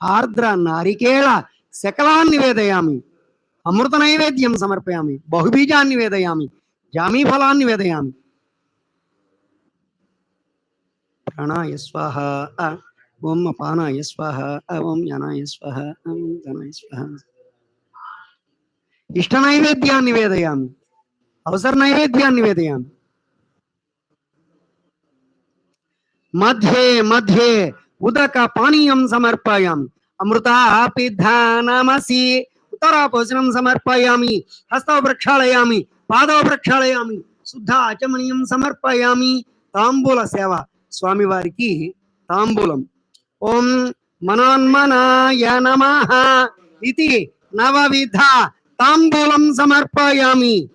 ఆర్ద్ర నారికేళ శకలాన్ని నివేదయామి అమృత నైవేద్యం సమర్పయామి బహుబీజాన్ని వేదయామి జామీ ఫలాన్ని వేదయామి ప్రాణాయ స్వాహ అ. ఓం అపానాయ స్వాహ అ. ఓం జ్ఞానాయ స్వాహ అ. ఓం ధనాయ స్వాహ ఇష్ట నైవేద్యాన్ని వేదయామి అవసర నైవేద్యాన్ని వేదయామి మధ్యే మధ్యే ఉదక పానీయం సమర్పయామి. అమృత పిధానమసి ఉత్తరాపోషణం సమర్పయామి. హస్తవ ప్రక్షాళయామి పాదవ ప్రక్షాళయామి శుద్ధ ఆచమనీయం సమర్పయామి. తాంబూల సేవ. స్వామివారికి తాంబూలం. ఓం మనోన్మనాయ నమ ఇది నవవిధ తాంబూలం సమర్పయామి.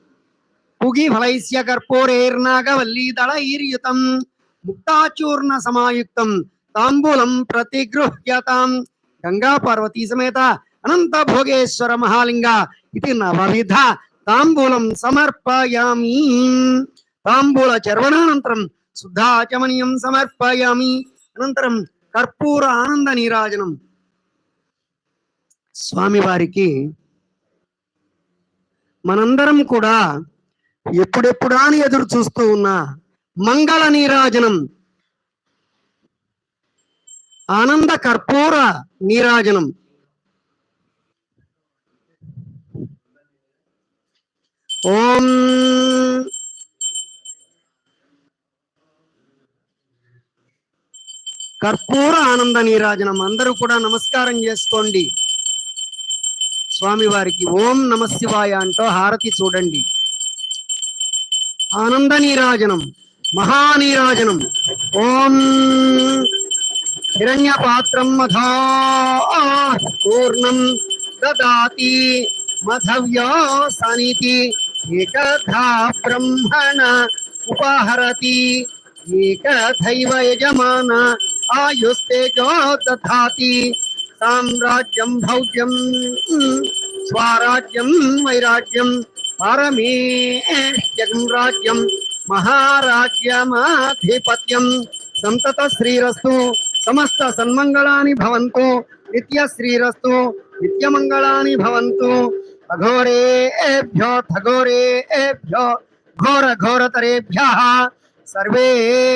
పుగి ఫలైస్య కర్పూరైర్నాగవల్లీ దళైర్యుతం ముక్తాచూర్ణ సమాయుక్తం. తాంబూలం ప్రతిగృహ్యతాం గంగా పార్వతీ సమేత అనంత భోగేశ్వర మహాలింగ ఇది నవవిధ తాంబూలం సమర్పయామి తాంబూల చర్వణానంతరం శుద్ధాచమనీయం సమర్పయామి అనంతరం కర్పూర ఆనంద నీరాజనం స్వామివారికి మనందరం కూడా ఎప్పుడెప్పుడా అని ఎదురు చూస్తూ ఉన్న మంగళ నీరాజనం ఆనంద కర్పూర నీరాజనం. ఓం కర్పూర ఆనంద నీరాజనం. అందరూ కూడా నమస్కారం చేసుకోండి. స్వామివారికి ఓం నమ శివాయ అంటూ హారతి చూడండి. ఆనంద నీరాజనం మహానీరాజనం ఓం हिण्यपात्री मधा पूर्णम् ददाति मधव्यासनिति एकधा ब्रह्मण उपहरती एक यजमान आयुस्तेजो दधाति साम्राज्यम भौज्यं, स्वाराज्यं, वैराज्यं परमेष्ट्यं राज्यं महाराज्यमाधिपत्यं। समस्त सन्मंगलानि भवन्तु। नित्यश्रीरस्तु नित्यमङ्गलानि भवन्तु। अघोरे एभ्यो थघोरे एभ्यो, घोर घोरतरेभ्यः। सर्वे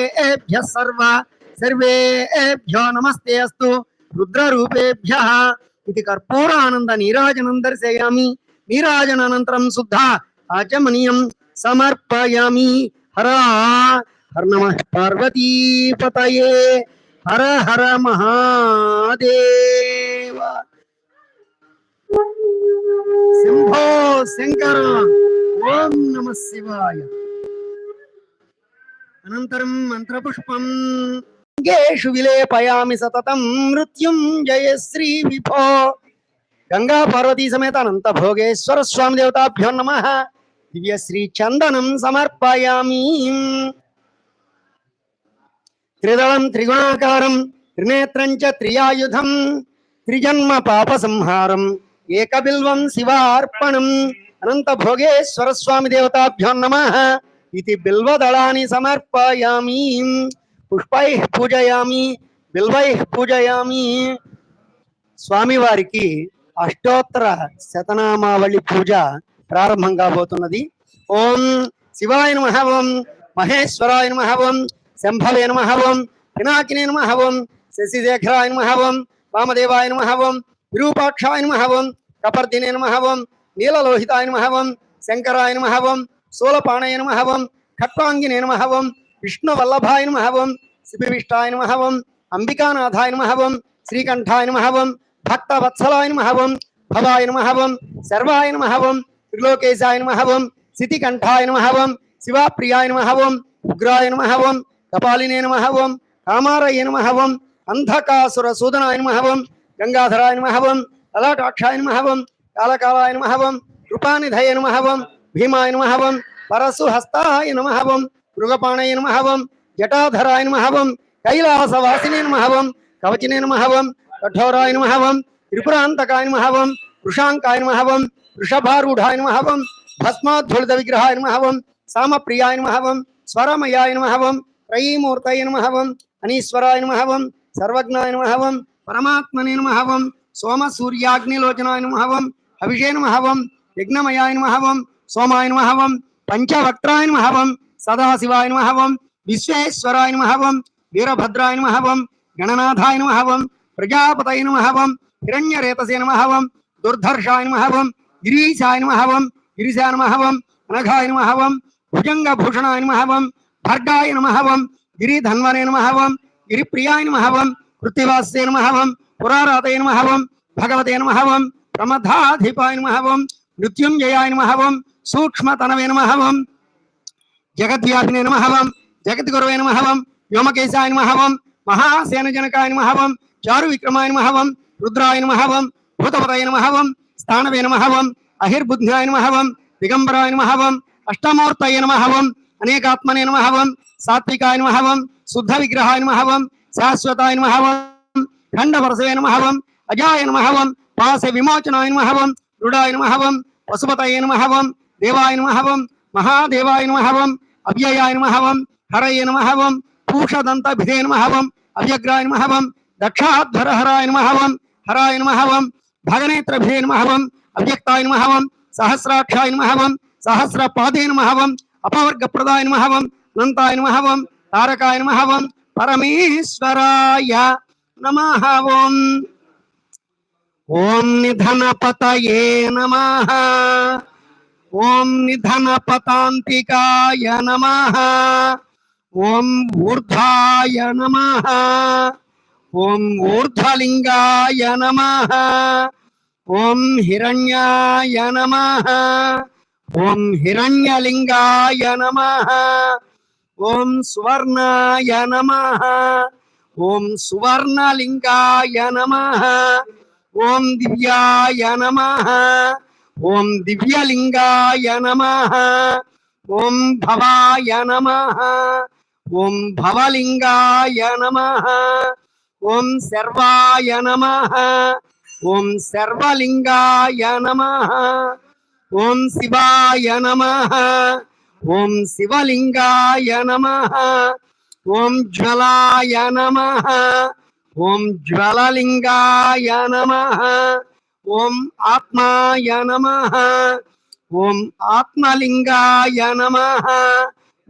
एभ्य सर्व, सर्वे एभ्यो, नमस्ते अस्तु। रुद्ररूपेभ्यः। इति कर्पूरानन्द नीराजनं दर्शयामि नीराजनानन्तरं शुद्धा आचमनीयं समर्पयामि। हरा, हर नमः पार्वती पतये। హర హర మహాదేవ. శంభో శంకర. ఓం నమ శివాయ. అనంతరం మంత్రపుష్పం. గేషు విలేపయామి సతతం. మృత్యుం జయశ్రీ విభో. గంగా పార్వతీ సమేత అనంత భోగేశ్వర స్వామి దేవతాభ్యో నమ. దివ్య శ్రీ చందనం సమర్పయామి. త్రిదళం త్రిగుణాకారం త్రినేత్రం చ త్రియాయుధం త్రిజన్మ పాప సంహారం ఏకబిల్వం శివార్పణం అనంత భోగేశ్వర స్వామి దేవతాభ్యో నమ ఇది బిల్వదళాన్ని సమర్పయామి పుష్పై పూజయామి బిల్వై పూజయామి. స్వామివారికి అష్టోత్తర శతనామావళి పూజ ప్రారంభం కాబోతున్నది. ఓం శివాయ నమ ఓం మహేశ్వరాయ నమ ఓం శంభవే నమహవం పినాకినే నమహవం శశిశేఖరాయ నమహవం వామదేవాయ నమహవం విరూపాక్షాయ నమహవం కపర్దినే నమహవం నీలలోహితాయ నమహవం శంకరాయ నమహవం ఓం శూలపాణయ నమ ఖట్వాంగినే నమహవం విష్ణువల్లభాయ నమహవం ఓం శిబివిష్టాయ నమ అంబికానాథాయ నమహవం శ్రీకంఠాయ నమహవం భక్తవత్సలాయ నమహవం భవాయ నమహవం సర్వాయ నమహవం త్రిలోకేశాయ నమహవం సితికంఠాయ నమహవం నమ ఓం శివాప్రియాయ నమ ఉగ్రాయ నమహవం கபாலினே நமகவும் காமாராய गंगाधराय அந்தகாசுர சூதனாய நமகவும் கங்காதராய நமகவும் कालकालाय நமகவும் காலகாலாய நமகவும் கிருபாநிதய நமகவும் भीमाय नमहवम परशुहस्ताय नमहवम मृगपाणय नमहवम जटाधराय नमहवम कैलासवासिने नमहवम कवचिने नमहवम कठोराय नमहवम त्रिपुरान्तकाय वृषांकाय वृषाङ्काय नमहवम वृषभारूढाय नमहवम भस्माध्वलितविग्रहाय नमहवम सामप्रियाय नमहवम स्वरमयाय नमहवम త్రయీమూర్తయ నమహవం అనీశ్వరాయ నమహవం సర్వజ్ఞాయ నమహవం ఓం పరమాత్మనే నమః సోమ సూర్యాగ్నిలోచనాయ నమహవం ఓం హవిషే నమః యజ్ఞమయాయ నమహవం సోమాయ నమహవం పంచవక్త్రాయ నమహవం సదాశివాయ నమహవం విశ్వేశ్వరాయ నమహవం వీరభద్రాయ నమహవం గణనాథాయ నమహవం ప్రజాపతయ నమహవం హిరణ్యరేతసే నమహవం దుర్ధర్షాయ నమహవం గిరీశాయ నమహవం గిరిశాయ నమహవం అనఘాయ నమహవం భుజంగభూషణాయ నమహవం భర్గాయ నమహవం ఓం గిరిధన్వనే నమహవం ఓం గిరిప్రియాయ నమహవం ఓం నమహవం పురారాధయ నమహవం భగవతే నమహవం ప్రమథాధిపాయ నమహవం మృత్యుంజయాయ నమహవం సూక్ష్మతనవే నమహవం జగద్వ్యాపినే నమహవం ఓం జగద్గురవే నమః వ్యోమకేశాయ నమహవం మహాసేనజనకాయ నమహవం చారు విక్రమాయ నమహవం రుద్రాయ నమహవం ఓం భూతపతయ నమః స్థానవే నమహవం ఓం అహిర్బుద్ధ్యాయ నమః దిగంబరాయ నమహవం అష్టమూర్తయ నమహవం అనేకాత్మనే నమహవం సాత్వికాయ నమహవం శుద్ధ విగ్రహాయ నమహవం శాశ్వతాయ నమహవం ఓం నమహవం అజాయ నమహవం పాస విమోచనాయ నమహవం ఓం రుడాయ నమః పశుపతయ నమహవం దేవాయ నమహవం మహాదేవాయ నమహవం అవ్యయాయ నమహవం హరయ నమహవం ఓం పూషదంత భిదే నమః అవ్యగ్రాయ నమహవం దక్షాధ్వరహరాయ నమహవం హరాయ నమహవం ఓం హరాయ భగనేత్ర భిదే నమః అవ్యక్తాయ నమహవం సహస్రాక్షాయ నమహవం ఓం సహస్రపాదే నమహవం అపవర్గప్రదాయ నమః ఓం అనంతాయ నమః తారకాయ నమః పరమేశ్వరాయ నమః ఓం. ఓం నిధనపతయే నమ ఓం నిధనపతాంతికాయ నమ ఓం ఊర్ధ్వాయ నమ ఓం ఊర్ధ్వలింగాయ నమ ఓం హిరణ్యాయ నమ ஓம் ஹிரண்யலிங்காய நம ஓம் சுவர்ணாய நம ஓம் சுவர்ணலிங்காய நம ஓம் திவ்யாய நம ஓம் திவ்யலிங்காய நம ஓம் பவாய நம ஓம் பவலிங்காய நம ஓம் சர்வாய நம ஓம் சர்வலிங்காய நம ఓం శివాయ నమ. ఓం శివలింగాయ నమ. ఓం జ్వలాయ నమ. ఓం జ్వలలింగాయ నమ. ఓం ఆత్మాయ నమ. ఓం ఆత్మలింగాయ నమ.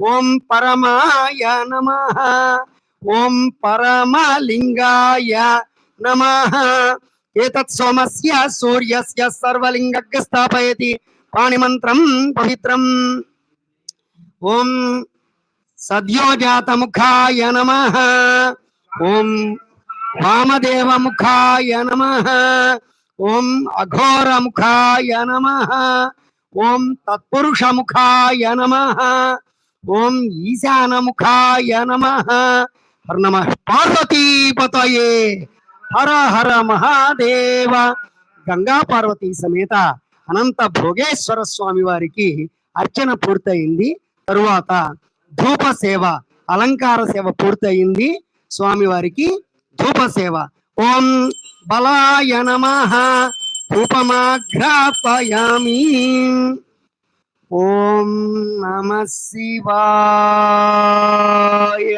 ఓం పరమాయ నమ. ఓం పరమలింగాయ నమ. एतत् सोमस्य सूर्यस्य सर्वलिङ्गज्ञ स्थापयति पाणिमन्त्रं पवित्रम्। ॐ सद्योजातमुखाय नमः। ॐ वामदेवमुखाय नमः। ॐ अघोरमुखाय नमः। ॐ तत्पुरुषमुखाय नमः। ॐ ईशानमुखाय नमः। नमः। पार्वतीपतये। హర హర మహాదేవ. గంగా పార్వతి సమేత అనంత భోగేశ్వర స్వామి వారికి అర్చన పూర్తయింది. తరువాత ధూప సేవ అలంకార సేవ పూర్తయింది. స్వామివారికి ధూప సేవ. ఓం బలాయ నమ. ధూపమాఘ్రాపయామి. ఓం నమ శివాయ.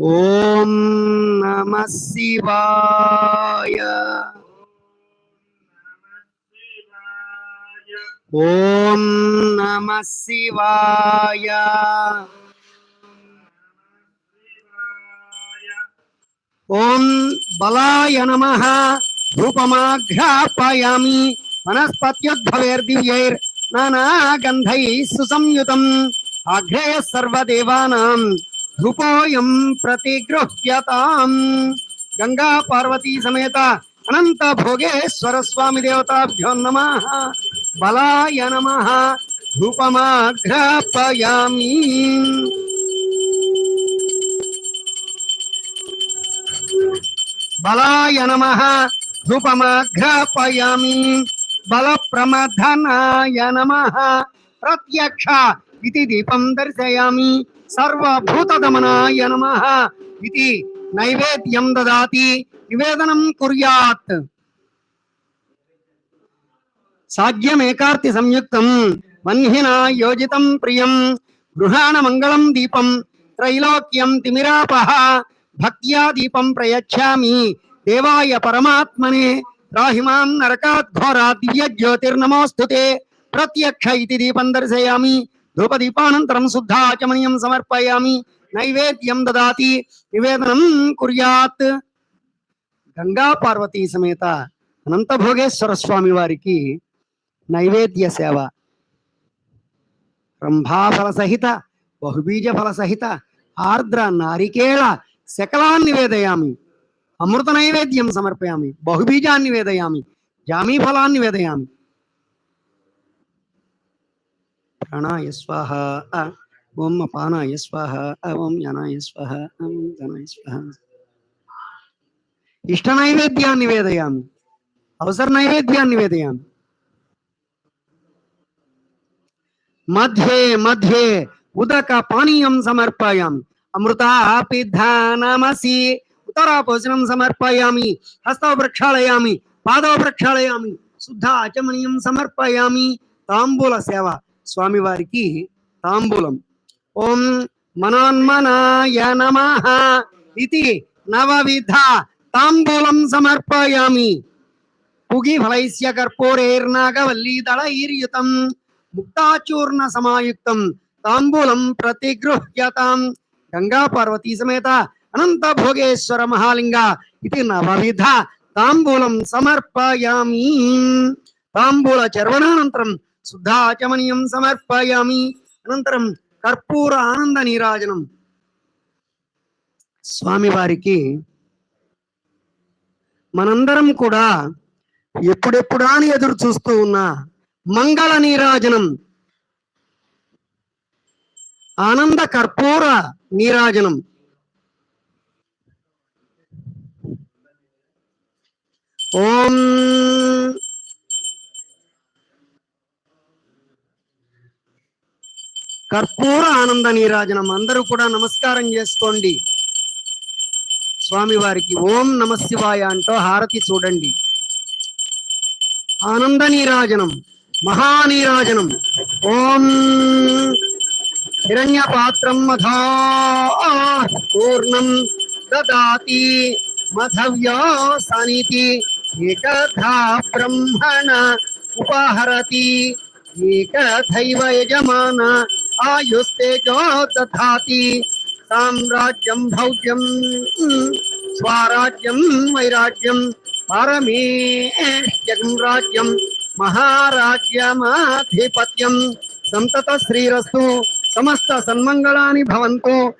ओम नमः शिवाय। ओम नमः शिवाय। ओम बलाय नमः। धूपमाघ्रापयामि वनस्पत्यद्भवेर्दिव्यैर् नानागन्धैः सुसंयुतम्। आघ्रेयः सर्वदेवानाम्। ధూపోయం ప్రతిగృహ్యతాం. గంగా పార్వతీ సమేత అనంత భోగేశ్వర స్వామి దేవతాభ్యో నమ. బలాయ నమ. ధూపమాఘ్రాపయామి. బలాయ నమ. ధూపమాఘ్రాపయామి. బల ప్రమథనాయ నమ. ప్రత్యక్ష ఇది దీపం దర్శయామి. సర్వభూతదమనాయ నమ ఇది నైవేద్యం దదాతి నివేదనం కుర్యాత్ సాధ్యమేకార్తి సంయుక్తం వన్హినా యోజితం ప్రియం గృహాణ మంగళం దీపం త్రైలోక్యం తిమిరాపహ భక్త్యా దీపం ప్రయచ్చామి దేవాయ పరమాత్మనే రాహిమాం నరకాద్ఘోరా దివ్య జ్యోతిర్నమోస్తుతే ప్రత్యక్ష ఇది దీపం దర్శయామి ధూపదీపానంతరం శుద్ధాచమనీయం సమర్పయామి నైవేద్యం దదాతి నివేదనం కుర్యాత్. గంగా పార్వతీ సమేత అనంత భోగేశ్వర స్వామి వారికి నైవేద్య సేవ. రంభాఫల సహిత బహుబీజ ఫల సహిత ఆర్ద్ర నారికేళ శకలాన్ నివేదయామి అమృత నైవేద్యం సమర్పయామి బహుబీజాన్ని వేదయామి జామీ ఫలాన్ని వేదయామి प्राणाय स्वाहा ओम अपानाय स्वाहा ओम यानाय स्वाहा ओम धनाय स्वाहा। इष्ट नैवेद्या निवेदयामि। अवसर नैवेद्या निवेदयामि। मध्ये मध्ये, उदक पानीयं समर्पयामि। अमृता उतरा नामसि उत्तरापोषणं समर्पयामि। हस्तौ प्रक्षालयामि पादौ प्रक्षालयामि शुद्ध आचमनीयं समर्पयामि। ताम्बूलसेवा। స్వామివారికి తాంబూలం. ఓం మనోన్మనాయ నమ ఇది నవవిధ తాంబూలం సమర్పయామి. పుగి ఫలైస్య కర్పూరేర్నాగవల్లీ దళైర్యుతం ముక్తాచూర్ణ సమాయుక్తం. తాంబూలం ప్రతిగృహ్యతాం. గంగా పార్వతీ సమేత అనంత భోగేశ్వర మహాలింగ ఇది నవవిధ తాంబూలం సమర్పయామి. తాంబూల చర్వణానంతరం శుద్ధాచమనీయం సమర్పయామి. అనంతరం కర్పూర ఆనంద నీరాజనం. స్వామివారికి మనందరం కూడా ఎప్పుడెప్పుడా అని ఎదురు చూస్తూ ఉన్న మంగళ నీరాజనం. ఆనంద కర్పూర నీరాజనం. ఓం కర్పూర ఆనంద నీరాజనం. అందరూ కూడా నమస్కారం చేసుకోండి. స్వామి వారికి ఓం నమ శివాయ అంటూ హారతి చూడండి. ఆనంద నీరాజనం మహానీరాజనం ఓం హిరణ్య పాత్రం మధా పూర్ణం దదాతి మధవ్యాసనితి. ఏకథా బ్రహ్మణ ఉపహరతి ఏకథైవ యజమాన आयुस्तेजो दधाति। साम्राज्यं, भौज्यं, स्वराज्यं, वैराज्यं परमेष्यं राज्यं, महाराज्यमाधिपत्यं। सन्ततश्रीरस्तु समस्तसन्मङ्गलानि भवन्तु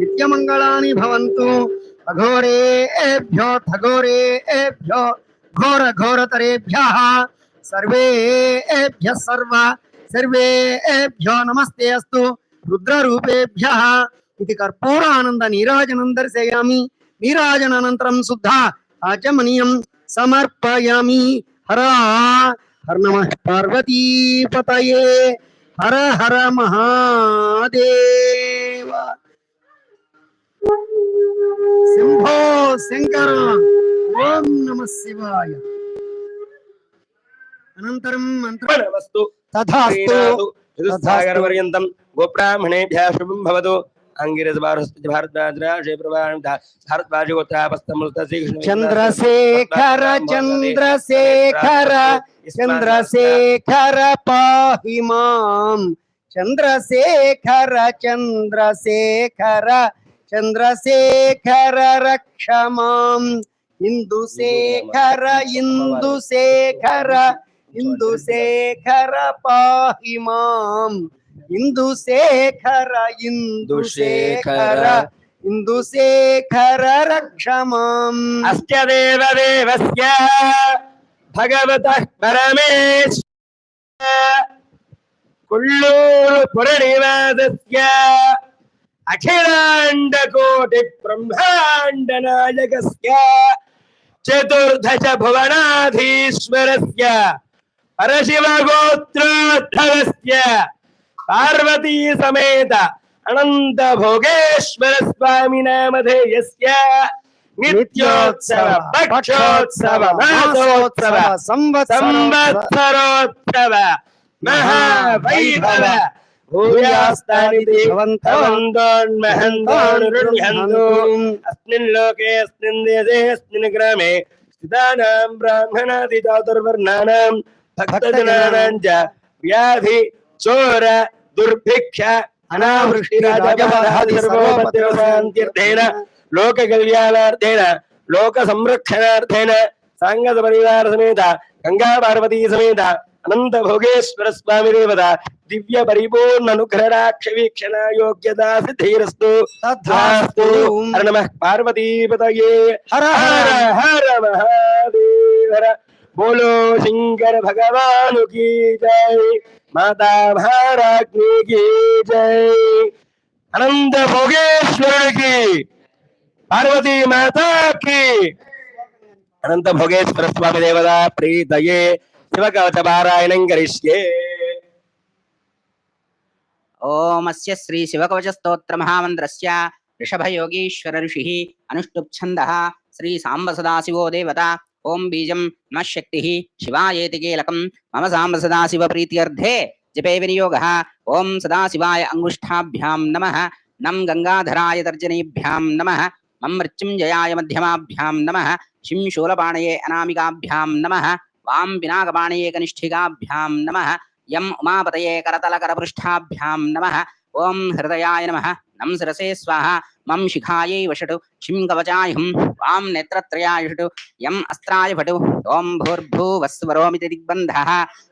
नित्य मंगलानि भवन्तु। अघोरे एभ्य, थघोरे एभ्य, घोर घोरतरेभ्यः, सर्वे एभ्य सर्वा సర్వేభ్యో నమస్తే అస్తు. రుద్రరూపేభ్య ఇది కర్పూరానంద నీరాజనం దర్శయామి. నీరాజనానంతరం శుద్ధ ఆచమనీయం సమర్పయామి. హర హర నమ పార్వతీపతయే హర హర మహాదేవ. శంభో శంకర. ఓం నమ శివాయ. అనంతరం మంత్ర వస్తు तथास्तु सागरपर्यन्तं गोब्राह्मणेभ्यः शुभं भवतु। चंद्रशेखर चंद्रशेखर चंद्रशेखर पाहि माम। चंद्रशेखर चंद्रशेखर चंद्रशेखर रक्ष माम। इंदुशेखर इंदुशेखर ಹಿಂದೂ ಶೇಖರ ಪಾಹಿ ಮಾಂ ಹಿಂದೂ ಶೇಖರ ಹಿಂದೂ ಶೇಖರ ಹಿಂದೂ ಶೇಖರ ರಕ್ಷ ಮಾಂ ಅಷ್ಟ ದೇವ ದೇವಸ್ಯ ಭಗವತಃ ಪರಮೇಶ್ ಕುಳ್ಳೂರು ಪುರನಿವಾಸಸ್ಯ अखिलाण्डकोटि ब्रह्माण्डनायकस्य चतुर्दश भुवनाधीश्वरस्य परशिवगोत्राद्धवस्य पार्वती समेत अनंत भोगेश्वर स्वामी नामधेयस्य नित्योत्सव, पक्षोत्सव, मासोत्सव, संवत्सरोत्सव, महावैभव भूयास्तानि अस्मिन् लोके भक्तजनरञ्च व्याधि चोर दुर्भिक्ष अनावृष्टिराजपदाधिसर्वोपद्रवान्त्यर्थेन लोककल्याणार्थेन लोकसंरक्षणार्थेन साङ्गसपरिवारसमेत गङ्गापार्वतीसमेत अनन्तभोगेश्वरस्वामिदेवत ದಿವ್ಯ ಪರಿಪೂರ್ಣ ಅನುಗ್ರಹರಾಕ್ಷ ವೀಕ್ಷಣ ಯೋಗ್ಯತಾ ಸಿದ್ಧೈರಸ್ತು ನಮಃ ಪಾರ್ವತೀಪತಯೇ हर ಹರ बोलो शंकर भगवान की जय, माता भारती की जय। अनंत भोगेश्वर की, पार्वती माता की। अनंत भोगेश्वर स्वामी देवता प्रीत ये शिव कवच पारायण करिष्ये। ओम अस्य श्री शिव कवच स्तोत्र महामंत्रस्य ऋषभ योगीश्वर ऋषि अनुष्टुप छंद श्री सांब सदाशिवो देवता ओम बीजम नम शक्ति शिवायेति कीलकम मम साम सदाशिव प्रीत्यर्थे। जपे विनियोग। ओम सदाशिवाय अंगुष्ठाभ्यां नम। नम गंगाधराय तर्जनीभ्यां नम। मम मृत्युंजयाय मध्यमाभ्यां नम। शिम शूलपाणये अनामिकाभ्यां नम। वाम पिनाकपाणये कनिष्ठिकाभ्यां नम। यम उमापतये करतलकरपृष्ठाभ्यां नम। ओम हृदयाय नम। नम सिरसे स्वाहा। మం శిఖాయై వషటు శిం కవచాయుహం వాం నేత్రత్రయాయ యం అస్త్రాయ భటు ఓం భూర్భువస్వరోమితి దిగ్బంధః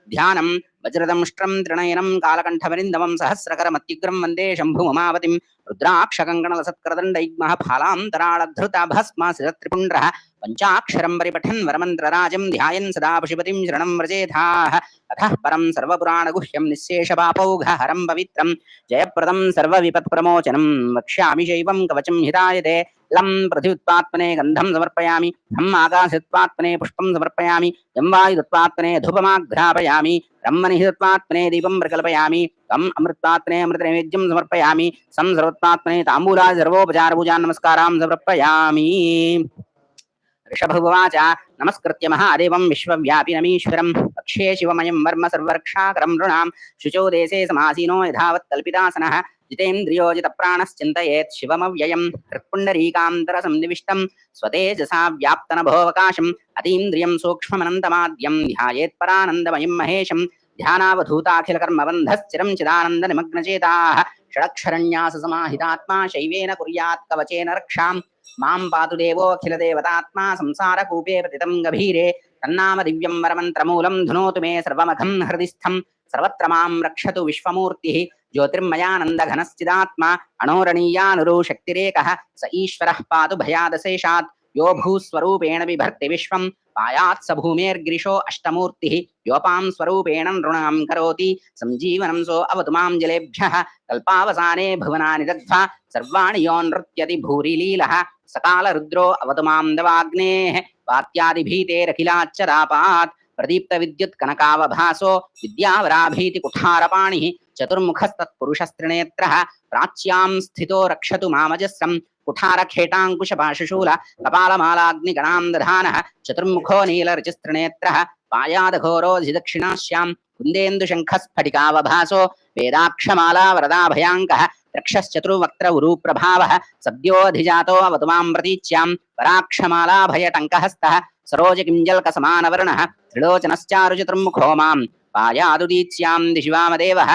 ధ్యానం వజ్రదంష్ట్రం త్రిణయనం కాలకంఠమరిందమం సహస్రకరమత్యుగ్రం వందే శంభుమమావతిం రుద్రాక్షకంకణలసత్కరదండైగ్మః ఫాలాంతరాళధృత భస్మాసిరత్రిపుండ్రः పంచాక్షరం పరిపఠన్ వరమంత్రరాజం ధ్యాయన్ సదా పశుపతిం శరణం వ్రజేధాః అథః పరం సర్వపురాణగుహ్యం నిశ్శేషపాపౌఘహరం పవిత్రం జయప్రదం సర్వవిపత్ప్రమోచనం వక్ష్యామి శైవం कवचं हितायते। लं पृथिव्युत्पात्मने गन्धं समर्पयामि। धम् आकाशत्वात्मने पुष्पं समर्पयामि। यं वायुदत्वात्मने धूपमाघ्रापयामि। ब्रह्मनिहितत्वात्मने दीपं प्रकल्पयामि। तम् अमृत्वात्मने अमृतनैवेद्यं समर्पयामि। सं सर्वत्वात्मने ताम्बूलादि सर्वोपचारपूजान् नमस्कारां समर्पयामि। ऋषभुवाच, नमस्कृत्य महादेवं विश्वव्यापिनमीश्वरं पक्षे शिवमयं वर्म सर्वरक्षाकरं नृणां। शुचो देशे समासीनो यथावत्कल्पितासनः జితేంద్రియోజిత ప్రాణశ్చింతయేత్ శివమవ్యయం హృత్పుండరీకాంతర సంనివిష్టం స్వతేజసా వ్యాప్తనభోవకాశం అతీంద్రియం సూక్ష్మమనంతమాద్యం ధ్యాయేత్ పరానందమయం మహేశం ధ్యానావధూతాఖిల కర్మబంధస్థిరం చిదానంద నిమగ్నచేతా షడక్షరణ్యాస సమాహితాత్మా శైవేన కుర్యాత్ కవచేన రక్షాం మాం పాతు దేవోఖిల దేవతాత్మా సంసార కూపే పతితం గభీరే తన్నామ దివ్యం వరమంత్రమూలం ధునోతు మే సర్వమఖం హృదిస్థం సర్వత్ర మాం రక్షతు విశ్వమూర్తి ज्योतिर्मयानन्दघनश्चिदात्मा अणोरणीयानुरु शक्तिरेकः स ईश्वरः पातु भयादशेषात् यो भूस्वरूपेण बिभर्ति विश्वम् पायात् स भूमेर्गिरिशो अष्टमूर्तिः योपां स्वरूपेण नृणां करोति सञ्जीवनं सो अवतु माँ जलेभ्यः कल्पावसाने भुवनानि दग्ध्वा सर्वाणि यो नृत्यति भूरिलीलः सकालरुद्रो अवतु माँ दवाग्नेः प्रदीप्त विद्युत कनकावभासो विद्यावराभीति कुठारपाणिः चतुर्मुखस्तत्पुरुषस्त्रिणेत्रः प्राच्यां स्थितो रक्षतु मामजस्रम् कुठारखेटाङ्कुशपाशुशूल कपालमालाग्निगणाम् दधानः चतुर्मुखो नीलरचिस्त्रिणेत्रः पायादघोरोधिदक्षिणाश्याम् कुन्देन्दुशङ्खस्फटिकावभासो वेदाक्षमाला वरदाभयाङ्कः रक्षश्चतुर्वक्त्र उरुप्रभावः सद्योऽधिजातो अवतुमाम् प्रतीच्याम् वराक्षमालाभयटङ्कहस्तः सरोजकिञ्जल्कसमानवर्णः त्रिलोचनश्चारुचतुर्मुखो माम् पायादुदीच्याम् दिशिवामदेवः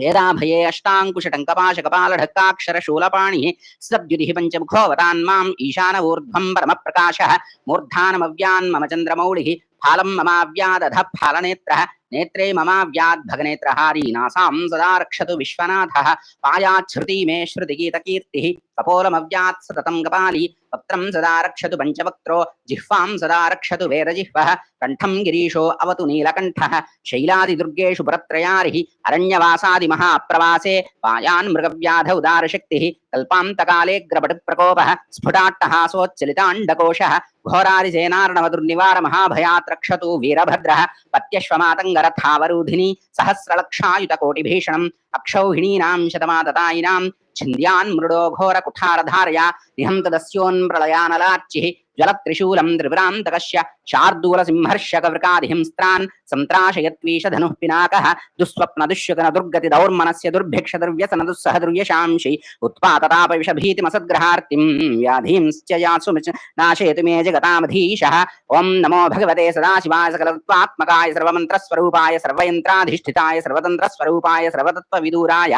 वेदाभये अष्टाङ्कुशटङ्कपाशकपालढक्काक्षरशूलपाणिः सद्युतिः पञ्चमुखोऽवतान्माम् ईशानवूर्ध्वम् परमप्रकाशः मूर्धानमव्यान्मम चन्द्रमौलिः फालम् ममाव्यादधः फालनेत्रः नेत्रे ममाव्याद्भगनेत्रहारी नासां सदा रक्षतु विश्वनाथः पायाच्छ्रुति मे श्रुतिगीतकीर्तिः कपोलमव्यात् सततं कपाली वक्त्रं सदा रक्षतु पञ्चवक्त्रो जिह्वां सदा रक्षतु वेदजिह्वः कण्ठं गिरीशो अवतु नीलकण्ठः शैलादिदुर्गेषु पुरत्रयारिः अरण्यवासादिमहाप्रवासे पायान् मृगव्याध उदारशक्तिः कल्पान्तकाले ग्रपटुप्रकोपः स्फुटाट्टहासोच्चलिताण्डकोशः घोरारिसेनार्णवदुर्निवारमहाभयात् रक्षतु वीरभद्रः पत्यश्वमातङ्ग गरथावरूधिनी सहस्रलक्षायुतकोटिभीषणम् अक्षौहिणीनाम् शतमादतायिनाम् छिन्द्यान्मृडो घोरकुठारधारया निहन्तदस्योन्प्रलयानलाच्चिः ज्वलत्रिशूलम् त्रिपुरान्तकस्य शार्दूलसिंहर्षकवृकादिहिंस्त्रान् संत्राशयत्वीशधनुः पिनाकः दुःस्वप्न दुष्यगन दुर्गति दौर्मनस्य दुर्भिक्ष दुर्व्यसन दुस्सह दुर्यशांशि उत्पाततापविषभीतिमसद्ग्रहार्तिं व्याधिंश्च यासु नाशयतु मे जगतामधीशः। ॐ नमो भगवते सदाशिवाय सकलोत्पात्मकाय सर्वमन्त्रस्वरूपाय, सर्वयन्त्राधिष्ठिताय, सर्वतन्त्रस्वरूपाय, सर्वतत्त्वविदूराय,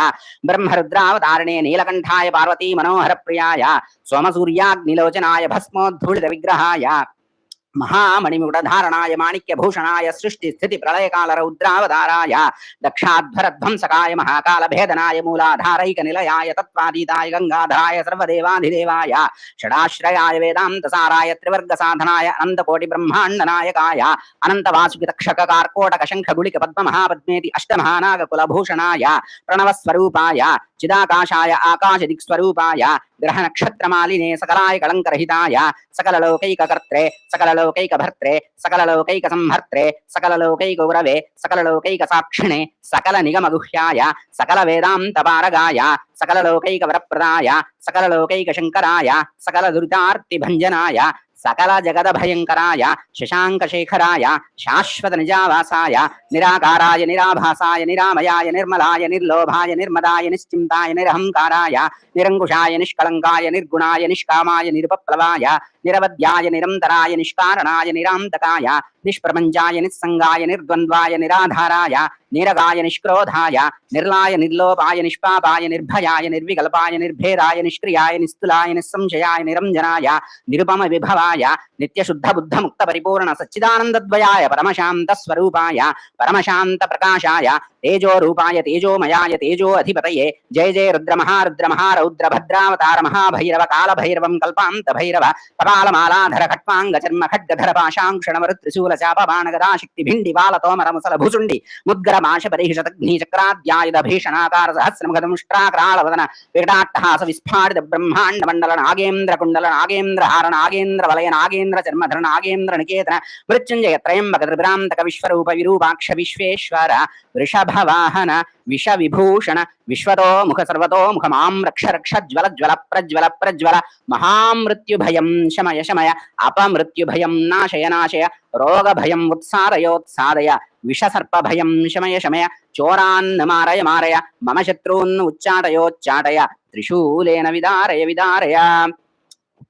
ब्रह्मरुद्रावतारणे नीलकण्ठाय, पार्वतीमनोहरप्रियाय, सोमसूर्याग्निलोचनाय, भस्मोद्धूलितविग्रहाय। దుర్యశాంశి ఉత్పాతతాప విషభీతిమసద్గ్రహార్తిం వ్యాధీంశ్చ మాణిక్యభూషణాయ సృష్టి స్థితి ప్రళయకాల రౌద్రావతారాయ దక్షాధ్వరధ్వంసకాయ మహాకాల భేదనాయ మూలాధారైక నిలయాయ తత్వాదీతాయ గంగాధరాయ సర్వదేవాధిదేవాయ షడాశ్రయాయ వేదాంత సారాయ త్రివర్గ సాధనాయ అనంతకోటి బ్రహ్మాండ నాయకాయ అనంత వాసుకి తక్షక కార్కోటక శంఖ గుళిక పద్మమహాపద్మేతి అష్టమహానాగ కులభూషణాయ ప్రణవస్వరూపాయ చిదాకాశాయ ఆకాశ దిక్స్వరూపాయ గ్రహ నక్షత్రమాలినే సకలాయ కళంకరహితాయ సకల లోకైక కర్త్రే సకల భర్త్రే సకల సంహర్త్రే సకలలోకైక గురవే సకలలోకైక సాక్షిణే సకల నిగమగుహ్యాయ సకల వేదాంత పారగాయ సకలలోకైక వరప్రదాయ సకలలోకైక శంకరాయ సకల దురితార్తి భంజనాయ సకల జగద భయంకరాయ శశాంక శేఖరాయ శాశ్వత నిజావాసాయ నిరాకారాయ నిరాభాసాయ నిరామయాయ నిర్మలాయ నిర్లోభాయ నిర్మదాయ నిశ్చింతాయ నిరహంకారాయ నిరంకుశాయ నిష్కళంకాయ నిర్గుణాయ నిష్కామాయ నిరుపప్లవాయ నిరవధ్యాయ నిరంతరాయ నిష్కారణాయ నిరాంతకాయ నిష్ప్రపంచాయ నిస్సంగాయ నిర్ద్వంద్వాయ నిరాధారాయ నిరగాయ నిష్క్రోధాయ నిర్లాయ నిర్లోపాయ నిష్పాపాయ నిర్భయాయ నిర్వికల్పాయ నిర్భేదాయ నిష్క్రియాయ నిస్తులాయ నిస్సంశయాయ నిరంజనాయ నిరుపమ విభవాయ నిత్యశుద్ధ బుద్ధ ముక్త పరిపూర్ణ సచ్చిదానందద్వయాయ పరమశాంత స్వరూపాయ పరమశాంత ప్రకాశాయ తేజో రూపాయ తేజోమయాయ తేజో అధిపతయే జయ జయ రుద్ర మహారుద్ర మహారౌద్ర భద్రావతార మహాభైరవ కాలభైరవం కల్పాంత భైరవ కపాలమాలాధర ఖట్వాంగ చర్మ ఖడ్గధర పాశాంక్షణమరు త్రిశూల శాప బాణగదా శక్తి భిండి బాల తోమర ముసల భుజుండి ముద్గర మాష పరిహిషతగ్ని చక్రాద్యాయుధ భీషణాకార సహస్రముఖదముష్ట్రాకరాళవదన వికటాట్టహాస విస్ఫాడిత బ్రహ్మాండ మండల నాగేంద్ర కుండల నాగేంద్ర హార నాగేంద్ర వలయ నాగేంద్ర చర్మధర నాగేంద్ర నికేతన మృత్యుంజయ త్రయంబక త్రిభ్రాంతక విశ్వరూప విరూపాక్ష విశ్వేశ్వర వృషభ వాహన విష విభూషణ విశ్వతో ముఖ సర్వతో ముఖ మాం రక్ష రక్ష జ్వల జ్వల ప్రజ్వల ప్రజ్వల మహామృత్యుభయం శమయ శమయ అపమృత్యుభయం నాశయ నాశయ రోగ భయం ఉత్సాదయోత్సాదయ విషసర్ప భయం శమయ శమయ చోరాన్న మారయ మారయ మమ శత్రూన్ ఉచ్చాటయోచ్చాటయ త్రిశూలేన విదారయ విదారయ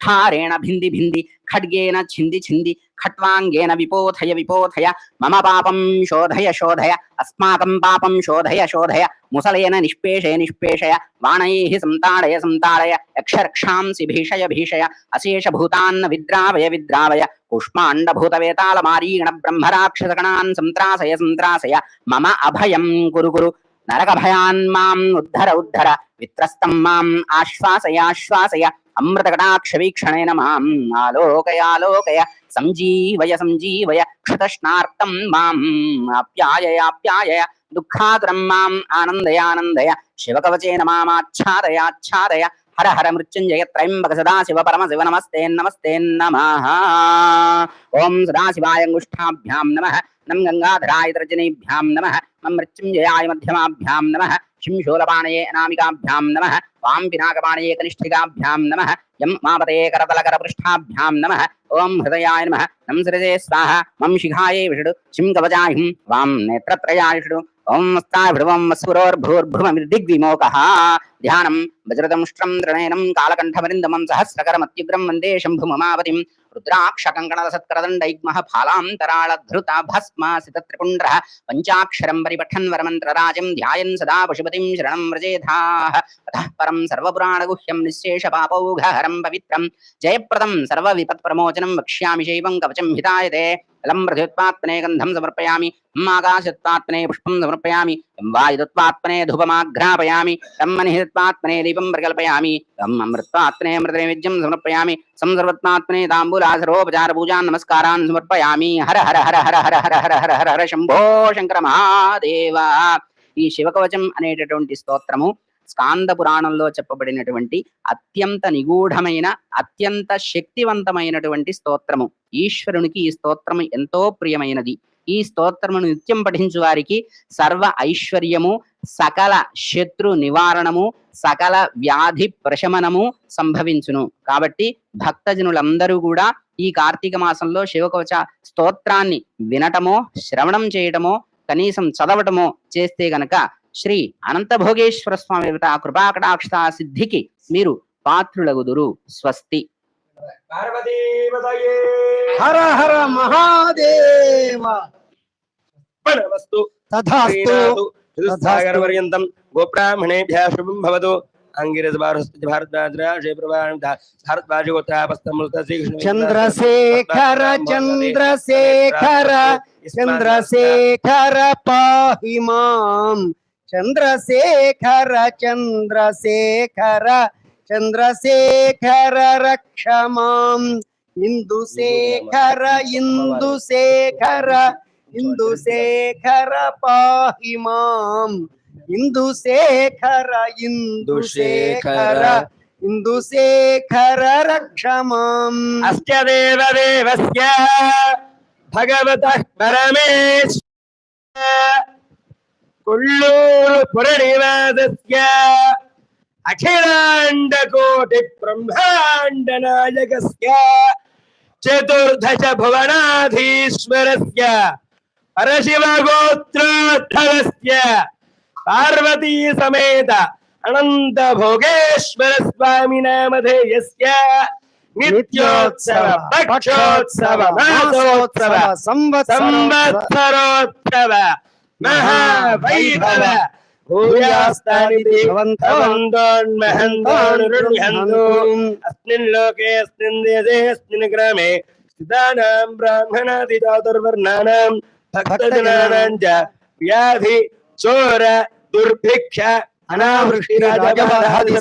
ఠారేణ భింది భింది ఖడ్గేన ఛింది ఛింది ఖట్వాంగేన విపోథయ విపోథయ మమ పాపం శోధయ శోధయ అస్మాకం పాపం శోధయ శోధయ ముసలేన నిష్పేషయ నిష్పేషయ వాణైః సంతాడయ సంతాడయ యక్షరక్షాంసి భీషయ భీషయ అశేష భూతాన్న విద్రావయ విద్రావయ కుష్మాండ భూతవేతాల మారీగణ బ్రహ్మరాక్షసగణాన్ సంత్రాసయ సంత్రాసయ మమ అభయం కురు కురు నరక భయాన్ మాం ఉద్ధర ఉద్ధర విత్రస్తం మాం ఆశ్వాసయాశ్వాసయ ఆశ్వాసయ అమృత కటాక్ష వీక్షణేన మాం ఆలోకయాలోకయ సంజీవయ సంజీవయ క్షతష్ణార్తం మాం ఆప్యాయయ దుఃఖాతురం మాం ఆనందయానందయ శివకవచేన మామాచ్ఛాదయాచ్ఛాదయ हर हर मृत्युंजय त्रयंबक सदा शिव परम शिव नमस्ते नमस्ते नम। ओं सदा शिवाय नम। नम गंगाधराय तर्जनीभ्याम नम। मम मृत्युंजयाय मध्यमाभ्याम नम। शिं शूलपाणये अनामिकाभ्यां नम। वां पिनाकपाणये कनिष्ठिकाभ्यां नमः। यं मापतये करतलकरपृष्ठाभ्यां नम। ओं हृदयाय नम। नम सृजे स्वाहा। मम शिखाए विषडु। शिं कवचाहिं नेत्रत्रयाय विषुड़। ఓం మస్తాయ భృవం ధ్యానం వజ్రదంష్ట్రం త్రినయనం కాలకంఠమరిందమం సహస్రకరమత్యుగ్రం వందే శంభుమమావతిం రుద్రాక్షకంకణసత్కరదండైగ్మః ఫాలాంతరాళధృత భస్మాసితత్రిపుండ్ర పంచాక్షరం పరిపఠన్ వరమంత్రరాజం ధ్యాయన్ సదా పశుపతిం శరణం వ్రజేధాః. అతః పరం సర్వపురాణగుహ్యం నిశ్శేషపాపౌఘహరం పవిత్రం. జయప్రదం సర్వవిపత్ప్రమోచనం వక్ష్యామి శైవం కవచం హితాయతే. అలంబ్రజత్వాత్మనే గంధం సమర్పయామి ఆకాశత్వాత్మనే పుష్పం సమర్పయామి వాయుదత్వాత్మనే ధూపమాఘ్రాపయామి సమ్మనిహితత్వాత్మనే దీపం ప్రకల్పయామి అమృత్వాత్మనే అమృత నైవేద్యం సమర్పయామి సంసర్వత్వాత్మనే తాంబూలాసరోపచార పూజాన్ నమస్కారాన్ సమర్పయామి హర హర హర హర హర హర హర హర హర హర శంభో శంకర మహాదేవ ఈ శివకవచం అనేటటువంటి స్తోత్రము స్కాంద పురాణంలో చెప్పబడినటువంటి అత్యంత నిగూఢమైన అత్యంత శక్తివంతమైనటువంటి స్తోత్రము. ఈశ్వరునికి ఈ స్తోత్రము ఎంతో ప్రియమైనది. ఈ స్తోత్రమును నిత్యం పఠించు వారికి సర్వ ఐశ్వర్యము సకల శత్రు నివారణము సకల వ్యాధి ప్రశమనము సంభవించును. కాబట్టి భక్తజనులందరూ కూడా ఈ కార్తీక మాసంలో శివకవచ స్తోత్రాన్ని వినటమో శ్రవణం చేయటమో కనీసం చదవటమో చేస్తే గనక శ్రీ అనంత భోగేశ్వర స్వామి దేవత కృపాకటాక్ష సిద్ధికి మీరు పాత్రులగుదురు. స్వస్తి. హర హర మహాదేవ. తథాస్తు. సాగర పర్యంతం గోబ్రాహ్మణేభ్య శుభం భవతు. చంద్రశేఖర చంద్రశేఖర చంద్రశేఖర పాహి మాం. चंद्रशेखर चंद्रशेखर चंद्रशेखर रक्ष इंदुशेखर इंदुशेखर इंदुशेखर पाहिमाम इंदुशेखर इंदुशेखर इंदुशेखर रक्ष अस्वेव भगवत परमेश கொள்ளூர் புரணிவாதஸ்ய அகிலாண்ட கோடி பிரம்மாண்ட நாயகஸ்ய चतुर्दश भुवनाधीश्वरस्य परशिवगोत्रोद्धवस्य पार्वती समेत अनंत भोगेश्वर स्वामी नामधेयस्य नित्योत्सव पक्षोत्सव संवत्सरोत्सव। మహావైభవ భూయాస్తాని భవంతోన్మహంతోనురుణ్యంతు అస్మిన్ లోకే అస్మిన్ దేశే అస్మిన్ గ్రామే. స్థితానాం బ్రాహ్మణాది చాతుర్వర్ణానాం భక్తజనానాం చ వ్యాధి చోర దుర్భిక్ష అనావృష్టి రాజబాధాది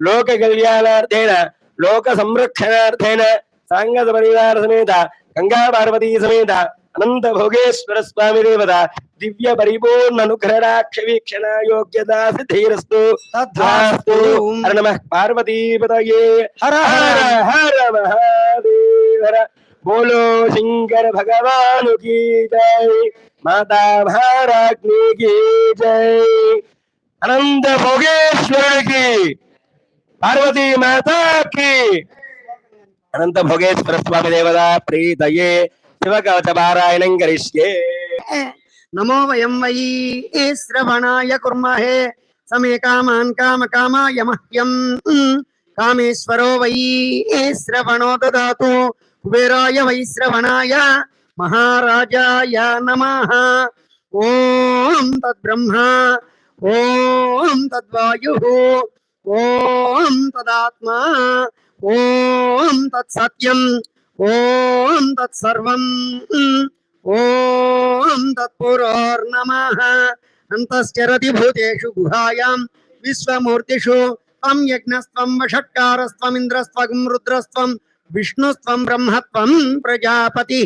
లోక కళ్యాణార్థేన లోక సంరక్షణార్థేన సాంగత పరివార సమేత గంగా పార్వతీ సమేత अनंद भोगेश्वर स्वामी देवदा दिव्य परिपूर्ण अनुग्रहराक्ष वीक्षण योग्यता सिद्धिरस्तु तथास्तु हर नमः पार्वती पदये हर। हर हर महादेव हर बोलो शंकर भगवान की जय। माता भाराग्नि की जय। आनंद भोगेश्वर की पार्वती माता की। आनंद भोगेश्वर स्वामी देवदा प्रीतये। పారాయణం కరిష్యే. నమో వయం వై శ్రవణాయ కుర్మహే సమే కామాన్ కామ కామాయ మహ్యం. కామేశ్వరో వై శ్రవణో దదాతు. కుబేరాయ వై శ్రవణాయ మహారాజాయ నమ. ఓం తద్బ్రహ్మ ఓం తద్వాయు ఓం తదాత్మా ఓం తత్సత్యం. ॐ तत्सर्वम्, ॐ तत्पुरोर्नमः अन्तश्चरति भूतेषु गुहायां, विश्वमूर्तिषु त्वं यज्ञस्त्वं वषट्कारस्त्वमिन्द्रस्त्वं रुद्रस्व विष्णुस्व ब्रह्म प्रजापति।